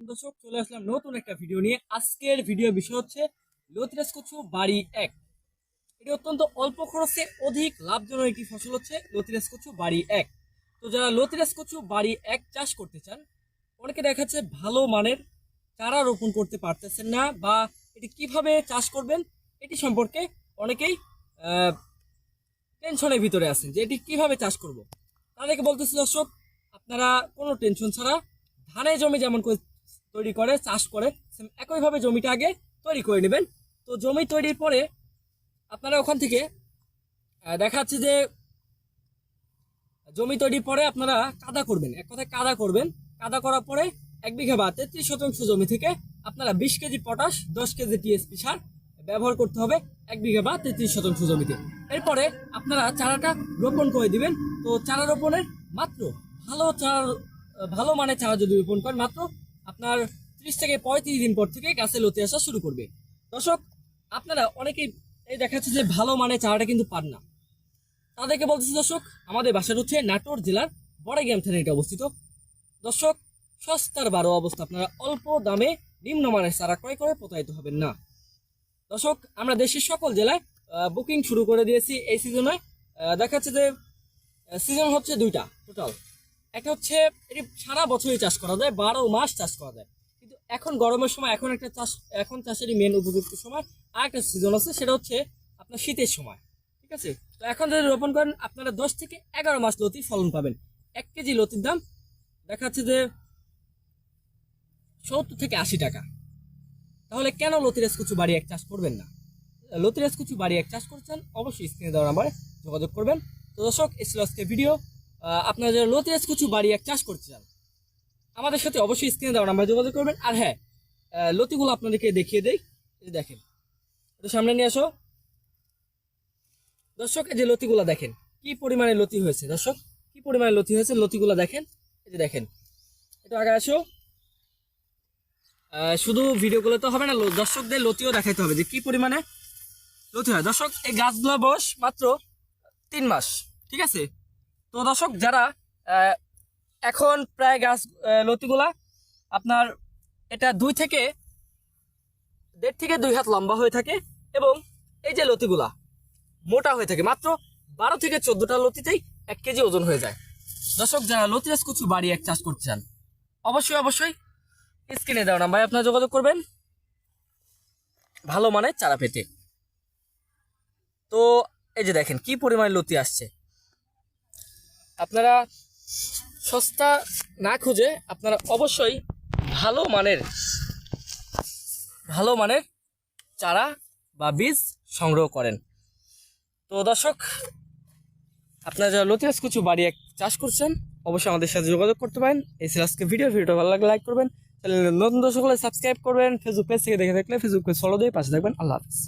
দর্শক, চলে আসলাম নতুন একটা ভিডিও নিয়ে। আজকের ভিডিও বিষয় হচ্ছে লতিরাজ কচু বাড়ি এক। এটি অত্যন্ত অল্প খরচে অধিক লাভজনক একটি ফসল হচ্ছে লতিরাজ কচু বাড়ি এক। তো যারা লতিরাজ কচু বাড়ি এক চাষ করতে চান, অনেকে দেখাচ্ছে ভালো মানের চারা রোপণ করতে পারতেছেন না বা এটি কীভাবে চাষ করবেন, এটি সম্পর্কে অনেকেই টেনশনের ভিতরে আছেন যে এটি কীভাবে চাষ করব। তাদেরকে বলতেছি, দর্শক, আপনারা কোনো টেনশন ছাড়া ধানের জমি যেমন তৈরি করে, চাষ করে একইভাবে জমিটা আগে তৈরি করে নেবেন। তো জমি তৈরির পরে আপনারা ওখান থেকে দেখা যাচ্ছে যে জমি তৈরির পরে আপনারা কাদা করবেন। এক কথায় কাদা করবেন। কাদা করার পরে এক বিঘা বা তেত্রিশ শতাংশ জমি থেকে আপনারা বিশ কেজি পটাশ, দশ কেজি টিএসপি সার ব্যবহার করতে হবে এক বিঘা বা তেত্রিশ শতাংশ জমিতে। এরপরে আপনারা চারাটা রোপণ করে দিবেন। তো চারা রোপণের মাত্র ভালো চারা, ভালো মানের চারা যদি রোপণ করেন, মাত্র আপনার ত্রিশ থেকে পঁয়ত্রিশ দিন পর থেকে গাছে লতি আসা শুরু করবে। দর্শক, আপনারা অনেকেই এই দেখাচ্ছে যে ভালো মানের চারাটা কিন্তু পান না। তাদেরকে বলতেছি, দর্শক, আমাদের বাসার হচ্ছে নাটোর জেলার বড়গ্রাম থানায় এটা অবস্থিত। দর্শক, সস্তার বারো অবস্থা। আপনারা অল্প দামে নিম্নমানের চারা ক্রয় করে প্রতারিত হবেন না। দর্শক, আমরা দেশের সকল জেলায় বুকিং শুরু করে দিয়েছি এই সিজনে দেখা যাচ্ছে যে সিজন হচ্ছে দুইটা টোটাল একটা হচ্ছে এটি সারা বছরই চাষ করা যায়, বারো মাস চাষ করা যায়। কিন্তু এখন গরমের সময়, এখন একটা চাষ, এখন চাষেরই মেন উপযুক্ত সময়। আর একটা সিজন আছে, সেটা হচ্ছে আপনার শীতের সময়, ঠিক আছে? তো এখন যদি রোপণ করেন, আপনারা দশ থেকে এগারো মাস লতি ফলন পাবেন। এক কেজি লতির দাম দেখা যাচ্ছে যে সত্তর থেকে আশি টাকা। তাহলে কেন লতিরাজ কুচু বাড়ি এক চাষ করবেন না? লতিরাজ কুচু বাড়ি এক চাষ করছেন, অবশ্যই স্ক্রিনে দেওয়ার নাম্বারে যোগাযোগ করবেন। তো দর্শক ছিল আজকে ভিডিও আপনারা যারা লতিরাজ কুচু বাড়ি এক চাষ করতে চান, আমাদের সাথে অবশ্যই স্ক্রিনে দেওয়ার নাম্বারে যোগাযোগ করবেন। আর হ্যাঁ লতিগুলো আপনাদেরকে দেখিয়ে দেই। দেখেন, একটু সামনে নিয়ে আসো। দর্শক, এই যে লতিগুলো দেখেন, কি পরিমাণে লতি হয়েছে? দর্শক, কি পরিমাণে লতি হয়েছে? লতিগুলো দেখেন, এই যে দেখেন। একটু আগে আসো। শুধু ভিডিওগুলো তো হবে না দর্শকদের লতিও দেখাইতে হবে যে কি পরিমাণে লতি হয়। দর্শক, এই গাছগুলো বয়স মাত্র তিন মাস, ঠিক আছে? তো দর্শক, যারা এখন প্রায় গাছ লতিগুলা আপনার এটা দুই থেকে দেড় থেকে দুই হাত লম্বা হয়ে থাকে এবং এই যে লতিগুলা মোটা হয়ে থাকে, মাত্র বারো থেকে চোদ্দোটা লতিতেই এক কেজি ওজন হয়ে যায়। দর্শক, যারা লতি চাষ কচু বাড়ি এক চাষ করতে চান, অবশ্যই অবশ্যই স্ক্রিনে দেওয়া নাম্বারে আপনারা যোগাযোগ করবেন। ভালো মানের চারা পেতে। তো, এই যে দেখেন, কি পরিমাণে লতি আসছে। আপনারা সস্তা না খুঁজে আপনারা অবশ্যই ভালো মানের ভালো মানের চারা বা বীজ সংগ্রহ করেন। তো দর্শক, আপনারা যারা লতিরাজ কুচু বাড়ি এক চাষ করছেন, অবশ্যই আমাদের সাথে যোগাযোগ করতে পারেন। এই ছিল আজকে ভিডিও। ভিডিওটা ভালো লাগলে লাইক করবেন। চ্যানেল নতুন দর্শক সাবস্ক্রাইব করবেন। ফেসবুক পেজ থেকে দেখে থাকলে ফেসবুক পেজ ফলো দিয়ে পাশে থাকবেন। আল্লাহ হাফিজ।